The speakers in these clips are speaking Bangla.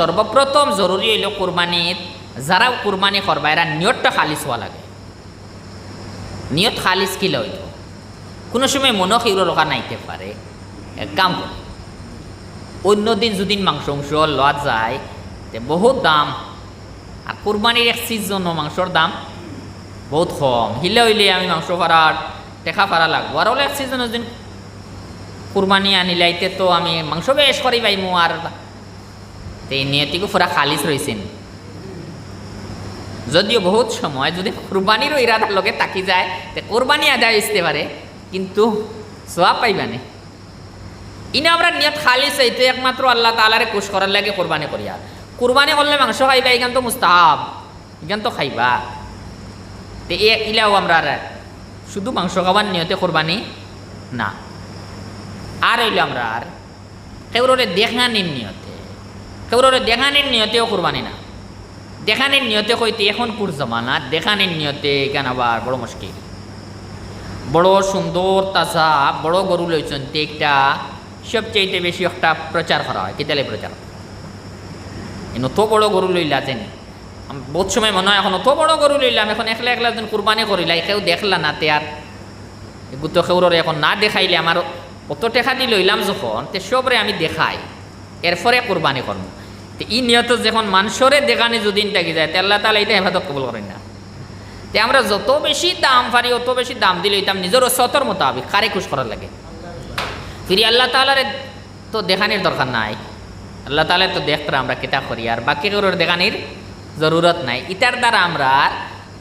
সর্বপ্রথম জরুরি হইল কোরবানির যারা কোরবানি করবা এরা নিয়তটা খালিস হওয়া লাগে। নিয়ত খালিস কি লইল কোনো সময় মনে হিরো রোকা নাইতে পারে এক কাম করে অন্য দিন যদি মাংস অংশ লওয়া যায় বহুত দাম। আর কোরবানির এক সিজন মাংসর দাম বহুত কম। হিলে হইলে আমি মাংস ফারার টেকা ফারা লাগবো। আর হলে এক সিজন দিন কুরবানি আনিলাইতে তো আমি মাংস বেশ করি পাইমু আর তে নিয়তিকে পুরা খালিস রয়েছেন যদিও বহুত সময়, যদি কুরবানিরও ইরাদার লগে তাকি যায়, তে কোরবানি আদায় আসতে পারে কিন্তু সোয়াব পাইবানে ইনে আমরা নিয়ত খালিস হইতে একমাত্র আল্লাহ তালারে কুশ করার লাগে কোরবানি করিয়া কোরবানি করলে মাংস খাইবা এখান তো মুস্তাহাব এখান তো খাইবা। তে এ ইলাও আমরা শুধু মাংস খাবার নিয়তে কোরবানি না। আর হইল আমরা আর কেউরে দেখানির নিয়তে। কেউরে দেখানির নিয়তেও কোরবানি না। দেখানির নিয়তে কইতে এখন কুর জমানা দেখানির নিয়তে কেন আবার বড় মুশকিল বড় সুন্দর তাজা, বড় গরু লইছেন একটা সবচেয়ে বেশি একটা প্রচার করা হয় কেতালে প্রচার এন তো বড় গরু লইলা আম- বহুত সময় মনে হয় এখন অত বড় গরু লইলাম, এখন একলা একলা একজন কুরবানি করিলা কেউ দেখলা না তে আর। গুতো খেউরে এখন না দেখাইলে আমার অত টেকা দি লইলাম যখন, তে সবরে আমি দেখাই। এরপরে কোরবানি করব তো ই নিয়ত যখন মানুষরে দেখানি যদি থাকি যায়, তে আল্লাহ তালা এটা হেফাজত কবল করেন না। তে আমরা যত বেশি দাম পারি, অত বেশি দাম দিলে হইতাম নিজের সতর মোতাবিক, কারে খুশ করার লাগে। ফিরি আল্লাহ তালারে তো দেখানির দরকার নাই। আল্লাহ তালা তো দেখতে আমরা কেতা করি, আর বাকি কারোর দেখানির জরুরত নাই। ইটার দ্বারা আমরা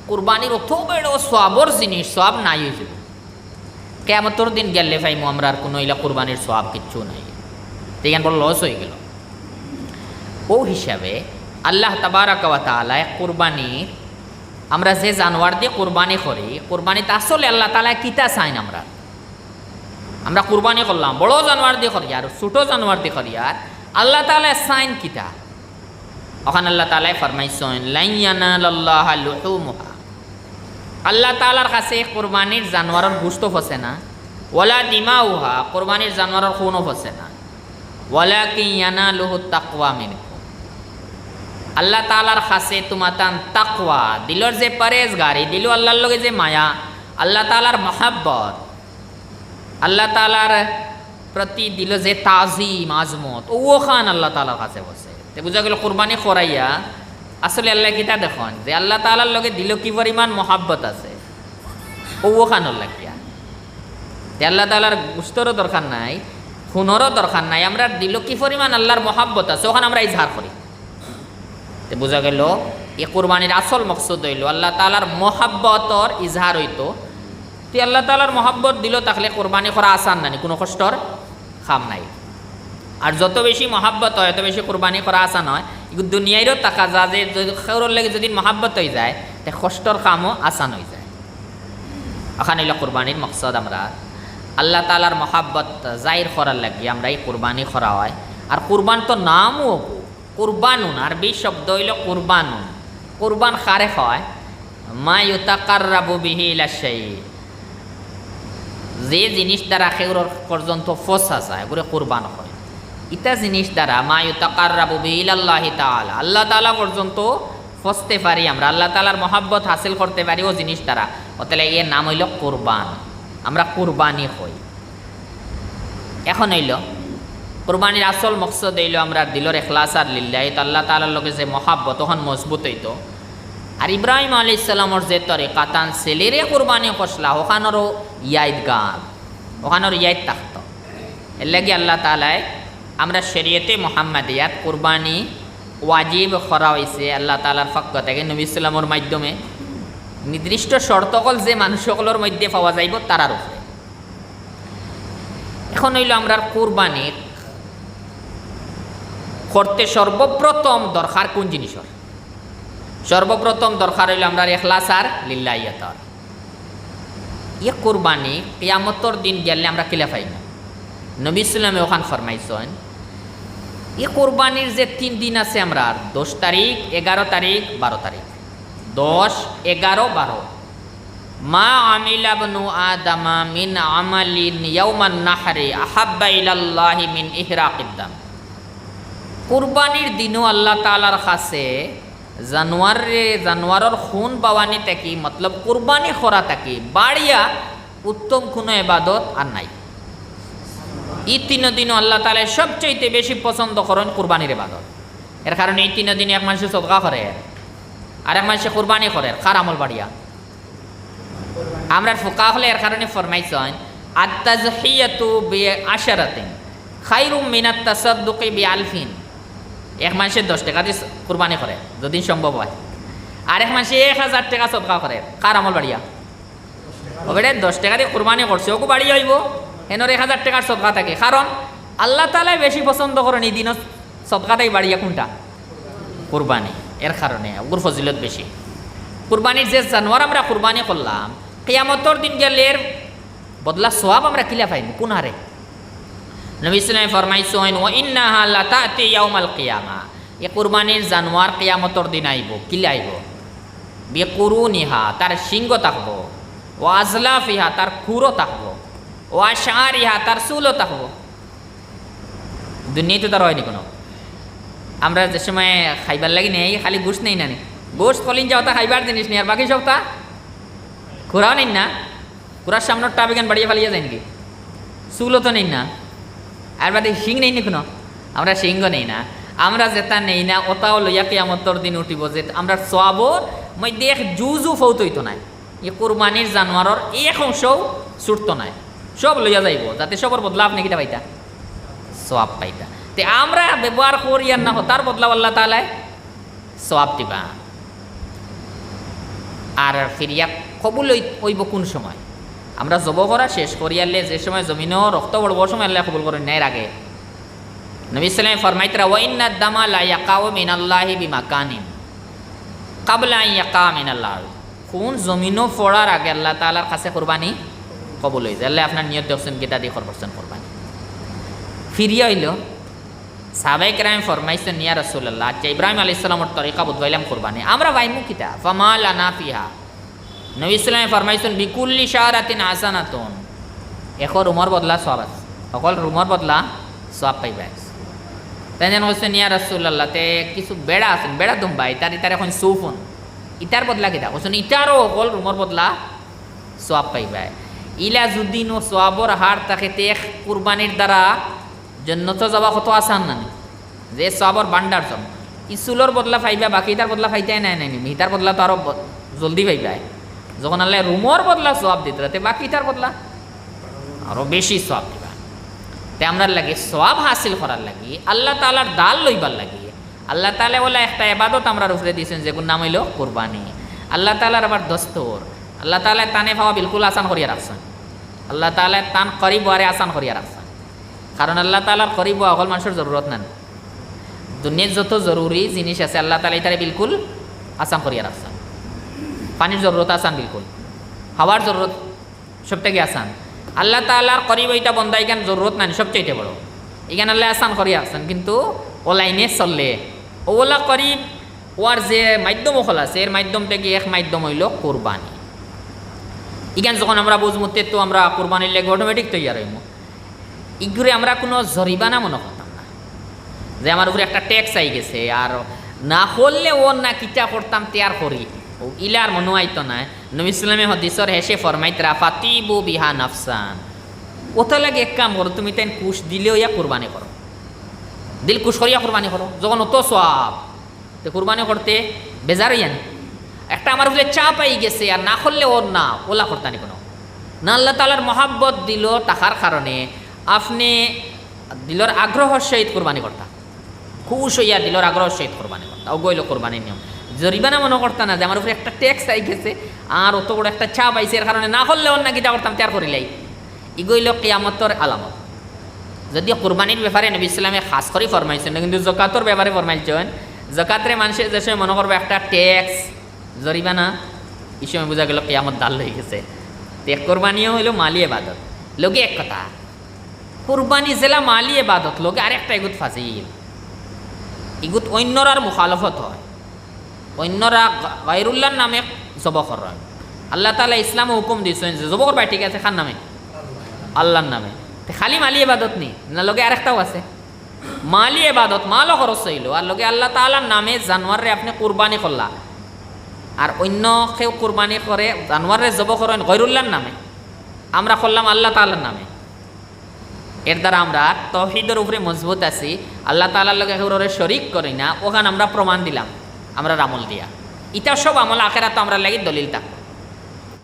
কুরবানির অত বড় সবর জিনিস সব নাই হয়ে যাবে কেমতর দিন গেলে ফাইমু, আমরা আর কোনো ইলা কুরবানির সব কিচ্ছু নাই। তেগান বড় লস হয়ে গেল। ও হিসাবে আল্লাহ তাবারাকাওয়া তালায় কোরবানি, আমরা যে জানোয়ার দিয়ে কোরবানি করি কোরবানিতে আসলে আল্লাহ তালা কিতা চাইন আমরা? আমরা কুরবানি করলাম, বড় জানোয়ার দিয়ে করি আর ছোটো জানোয়ার দিয়ে করি আর আল্লাহ তালা সাইন কিতা? ওখানে আল্লাহ তালাই ফরমাইছেন লাইয়ানা লাল্লাহ লুহুমুহা। আল্লাহ তালার কাছে কোরবানির জানোয়ারের গুস্ত ফসে না ওলা ডিমা উহা কোরবানির জানোয়ারের খুনও ফসে না। ওলা কি ইয়ানা লুহু তাকওয়া মিন আল্লাহ তালার কাছে তোমাতান তাকওয়া, দিলর যে পরেজ গাড়ি দিল আল্লাহর লগে যে মায়া, আল্লাহ তালার মহাব্বত, আল্লাহ তালার প্রতি দিল যে তাজিম, আজমত, ও খান আল্লাহ তালার কাছে বসে। তো বুঝা গেল কোরবানি করাইয়া আসলে আল্লাহ কিতা দেখুন, যে আল্লাহ তালার লগে দিল কি পরিমাণ মহাব্বত আছে, ও খান আল্লাহ কিয়া। তে আল্লাহ তালার গুস্তরও দরকার নাই, খুনেরও দরকার নাই, আমরা দিল কি পরিমাণ আল্লাহর মহাব্বত আছে, ওখানে আমরা ইজহার করি। তো বোঝা গেল, এ কোরবানির আসল মকসুদ হইল, আল্লাহ তালার মহাব্বতর ইজহার হইতো। তুই আল্লাহ তালার মহাব্বত দিল, তাহলে কোরবানি করা আসান নানি কোনো কষ্টর খাম নাই। আর যত বেশি মহাব্বত হয়, তত বেশি কোরবানি করা আসান হয়। দুনিয়ারও টাকা যা যে খেউরের লেগে যদি মহাব্বত হয়ে যায়, তে কষ্টর কামও আসান হয়ে যায়। ওখানে হইল কোরবানির মকসদ আমরা। আল্লাহ তালার মহাব্বত জাহির করার লাগি আমরা এই কোরবানি করা হয়। আর কোরবান তো নামও কোরবানুন, আরবি শব্দ হইল কোরবানুন। কোরবান খারে হয়? মা যে জিনিস দ্বারা সেগুলোর পর্যন্ত ফসা যায় এগুলো কোরবান হয়। ইটা জিনিস দ্বারা মা ইউতাকাররাবু বিহি ইলাল্লাহি তাআলা, আল্লাহ তাআলা পর্যন্ত ফসতে পারি আমরা, আল্লাহ তাআলার মহাব্বত হাসিল করতে পারি ও জিনিস দ্বারা। অতলে এর নাম হইল কোরবান। আমরা কোরবানি হই। এখন হইল কোরবানির আসল মকসদ হইল আমরা দিলর এখলাস আর লিল্লাহ তো আল্লাহ তালার লগে যে মহাব্বত, তখন মজবুত হইতো। আর ইব্রাহিম আলি ইসলামর যে তরে কাতান ছেলেরে কোরবানি কষলা ওখানেরও ইয়াইদ গান ওখানেরও ইয়াইদ থাকত এর লাগে আল্লাহ তালায় আমরা শরীয়তে মোহাম্মদিয়াত কোরবানি ওয়াজিব করা হয়েছে আল্লাহ তালার পক্ষ থেকে নবী ইসলামর মাধ্যমে। নির্দিষ্ট শর্তকল যে মানুষ সকলের মধ্যে পাওয়া যাইব তারার উপরে। এখন হইল আমরা কোরবানির করতে সর্বপ্রথম দরকার কোন জিনিসের সর্বপ্রথম দরকার হইল আমরা এখলাস আর লিল্লাইয়াতর ইয়ে কোরবানি কিয়ামতর দিন গেলে আমরা কিলা পাই না নবী ইসলামে ওখান ফরমাইছেন এ কোরবানির যে তিন দিন আছে আমরা, দশ তারিখ, এগারো তারিখ, বারো তারিখ। দশ, এগারো, বারো। মা আমিলা বনু আদামা মিন আমালিন ইয়াউমান নাহারে আহাব্বা ইলাল্লাহি মিন ইহরাকিদ্দাম কুরবানির দিনও আল্লাহ তালার কাছে জানোয়ারে জানোয়ারের খুন পাওয়ানি থাকি, মতলব কুরবানি করা থাকি, বাড়িয়া উত্তম কোনো এবাদত আর নাই। এই তিন দিনও আল্লাহ তালা সবচাইতে বেশি পছন্দ করেন কুরবানির এবাদত এর কারণে এই তিন দিনে এক মানুষে সদকা করে আর এক মানুষে কুরবানি করে কার আমল বাড়িয়া। আমরা ফোকা হলে এর কারণে ফরমাইছেন, আত্তাজহিয়াতু বি আশারাতিন খাইরুম মিনাত তাসাদ্দুকি বি আলফিন এক মানুষের দশ টাকা দিয়ে কুরবানি করে, যদি সম্ভব হয়। আর এক মানুষে এক হাজার টাকা সদকা করে, কার আমল বাড়িয়া? ওবেটে দশ টাকা দিয়ে কুরবানি করছে, ওকে বাড়ি হইব হেনর এক হাজার টাকার সদকা থাকে। কারণ, আল্লাহ তালাই বেশি পছন্দ করেন এই দিনত সদকাটাই বাড়িয়া কোনটা? কুরবানি। এর কারণে, ওগুর ফজিলত বেশি। কুরবানির যে জানোয়ার আমরা কুরবানি করলাম, কিয়ামতর দিন গেলে এর বদলা সোয়াব আমরা কিলা পাইব কোন হারে? নবী ইসলামে ফরমাইছেন ও ইন্নাহা লাতাতি ইয়াউমাল কিয়ামা এ কুরবানির জানোয়ার কিয়ামতর দিন আইব, কিলা আইব? বেকুরুনিহা, তার সিংহ থাকব। ও আজলাফিহা, তার খুরো থাকব। ও আশারিহা তার চুলও থাকব। দুনিয়ায় তো তার হয়নি কোনো। আমরা যে সময় খাইবার লাগি নেই, খালি গোশ নেই না গোশ কলিন যাও তা খাইবার জিনিস নেই, আর বাকি সব তা? খুরাও নেই না? খুরার সামনের টাবিগান বাড়িয়ে ফালিয়ে যায় নাকি? চুলও তো নেই না? আর বাদে শিং নেই নি কোনো? আমরা সিংহ নেই না। আমরা যেটা নেই না, ওটাও লইয়া কেয়ামতর দিন উঠিব যে আমরা সোয়াবর মই দেখ জু জু ফৌত হইতো নাই। এই কোরবানির জানোয়ারর এক অংশও ছুটতো নাই। সব লইয়া যাইব, যাতে সবর বদলা আপনি কিটা পাইতা? সোয়াব পাইতা। তে আমরা ব্যবহার করি আর না তার বদলা আল্লাহ তালায় সোয়াব দিবা। আর ফিরিয়া কবুল হইব কোন সময়? আমরা জব করা শেষ করিয়ালে যে সময় জমিনও রক্ত বড় সময় আল্লাহ কবুল করেন নেয় আগে। নবী সালাম ফরমাইতরা ওয়াইন্না দামা লা ইয়াকাও মিনাল্লাহি বিমাকানিন কাবলা ইয়াকা মিনাল্লাহ। কোন জমিনও ফোড়ার আগে আল্লাহ তাআলার কাছে কুরবানি কবুল হয়ে যায়। আল্লাহ আপনার নিয়ত দেখছেন গীতা দিয়ে করছেন কুরবানি। ফিরিয়া হইল সাবেক রাম ফরমাইছেন নিয়া রসুল্লাহ আচ্ছা ইব্রাহিম আলী ইসলামর তরিকা বুধবাইলাম কুরবানি। আমরা ভাইমু কিতা? ফমাল আনাফিহা নবী ইসলামে ফরমাইছেন, বিকুল্লি শাহরাতিন আসানাতুন এখন রুমর বদলা সব আছে। অকল রুমর বদলা সব পাইবা তাই যেন হচ্ছে নিয়া রসুল্লাহ তে কিছু বেড়া আছে বেড়া দুম্বা ইতার ইতার এখন সৌফুন। ইটার বদলা কিতা? বলছেন ইটারও অকল রুমর বদলা সব পাইবা ইলা যুদিন ও সোয়াবর হার তাকে তে কুরবানির দ্বারা জন্নত যাওয়া কত আসান না যে সবর বান্ডার সব ইসুলোর বদলা পাইবা, বাকি তার বদলা পাইতাই নাই নাই মিটার বদলা তো আরও ব- জলদি পাইবা যখন আল্লাহ রুমর বদলা সব দিতে তে বাকি তার বদলা? আরও বেশি সব দিবা। তে আমরা লাগে সব হাসিল করার লাগি, আল্লাহ তালার দাল লইবার লাগি। আল্লাহ তালা বলে, একটা এবাদত আমরা উপরে দিয়েছেন, যেগুলোর নাম হইল কোরবানি। আল্লাহ তালার আবার দস্তর। আল্লাহ তালা তানে ভাবা বিলকুল আসান করিয়া রাখছেন। আল্লাহ তালা তান করিব আরে আসান করিয়া রাখছেন। কারণ আল্লাহ তালার করিব অকল মানুষের জরুরত নেন দুনিয়ার যত জরুরি জিনিস আছে, আল্লাহ তালা তারে বিলকুল আসান করিয়া রাখছেন। পানির জরুরত আসান বিলকুল। হাওয়ার জরুরত সবথেকে আসান আল্লাহ তালার করিব এটা বন্ধা এখান জরুরত নাই, সবচেয়ে বড়। এখানে আল্লাহ আসান করিয়া আসান কিন্তু ও লাইনে চললে। ওলা করিব ওয়ার যে মাধ্যম হল আছে, এর মাধ্যম থেকে এক মাধ্যম হইল কোরবানি। ইখান যখন আমরা বুঝমতে তো আমরা কোরবানির লেগে অটোমেটিক তৈরি হইম। ইগুরে আমরা কোনো জরিমানা মনে করতাম না। যে আমার উপরে একটা ট্যাক্স আই গেছে, আর না করলে ও না কিটা করতাম তেয়ার করি। ইলার মনে আইতো না। নবী ইসলামে হদিসর হেসে ফরমাইতরা ফাতিবু বিহা নাফসান। ওটা লাগে এক কাম করো, তুমি তাই কুশ দিলেও ইয়া কোরবানি করো। দিল কুশ করিয়া কোরবানি করো। যখন অত সব তো কোরবানি করতে বেজার হইয়ান একটা আমার উপরে চাপ আই গেছে, আর না করলে ওর না, ওলা করতানি কোনো। না আল্লাহ তালার মহাব্বত দিল টাকার কারণে, আপনি দিলর আগ্রহর সহিত কোরবানি করতা। খুশ হইয়া দিলর আগ্রহর সহিত কোরবানি করতা। ও গইল কোরবানির নিয়ম। জরিমানা মনে করতা না যে আমার উপরে একটা ট্যাক্স আই গেছে আর অত বড় একটা চাপ আইছে, এর কারণে না করলে অন্য কিটা করতাম তার করিলাই ইগইল কিয়ামতর আলামত। যদিও কোরবানির ব্যাপারে নবী ইসলামে খাস করে ফরমাইছেন, কিন্তু জকাতর ব্যাপারে ফরমাইছেন জকাতরে মানুষের যে সময় মনে করবে একটা ট্যাক্স জরিমানা, এই সময় বোঝা গেল কিয়ামত দাল হয়ে গেছে। তে কোরবানিও হইল মালি এবাদত লোকে এক কথা, কোরবানি জেলা মালি এবাদত লোকে আরেকটা এগুত ফাজিল। ইগুত অন্যরার মুখালফত হয়। অন্যরা গাইরুল্লাহর নামে জবকর হয় আল্লাহ তালা ইসলামও হুকুম দিয়েছেন যে জবকর ভাই ঠিক আছে, খান নামে। আল্লাহর নামে। খালি মালি এবাদত নেই, না লগে আরেকটাও আছে। মালি এবাদত, মালও খরচ হইল, আর লগে আল্লাহ তাআলার নামে জানোয়ারে আপনি কুরবানি করলা। আর অন্য কেউ কুরবানি করে জানোয়ারে জব করেন গৈরুল্লাহর নামে। আমরা করলাম আল্লাহ তাআলার নামে। এর দ্বারা আমরা তহিদের উপরে মজবুত আছি। আল্লাহ তাআলার লগে শরিক করি না, ওখানে আমরা প্রমাণ দিলাম। আমরা আমল দিয়া। ইতা সব আমল আখেরা তো আমরা লাগি দলিল থাকব